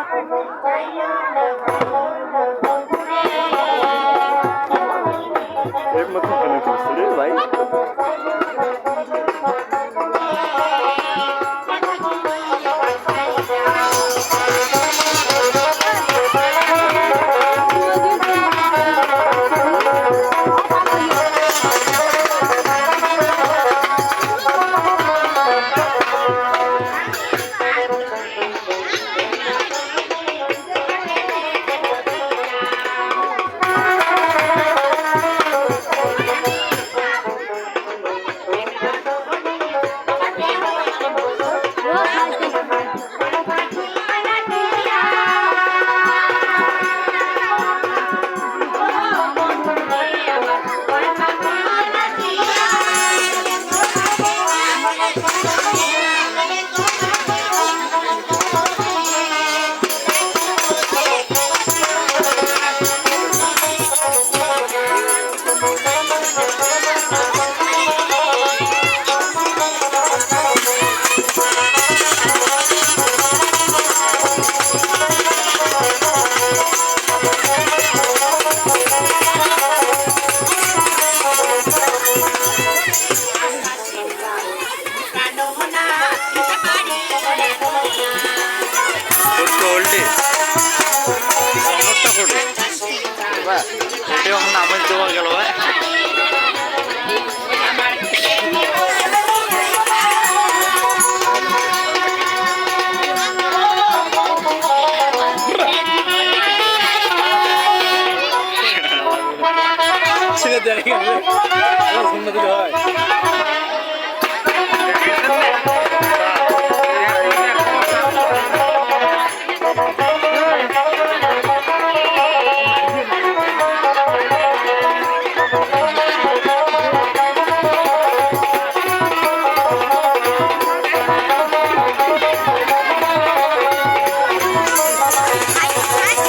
I'm a fire, Bye. ওল্ডে সমস্যা করে ওটা এখন নামের দেওয়া গেল ভাই ছেড়ে দেয় হয়।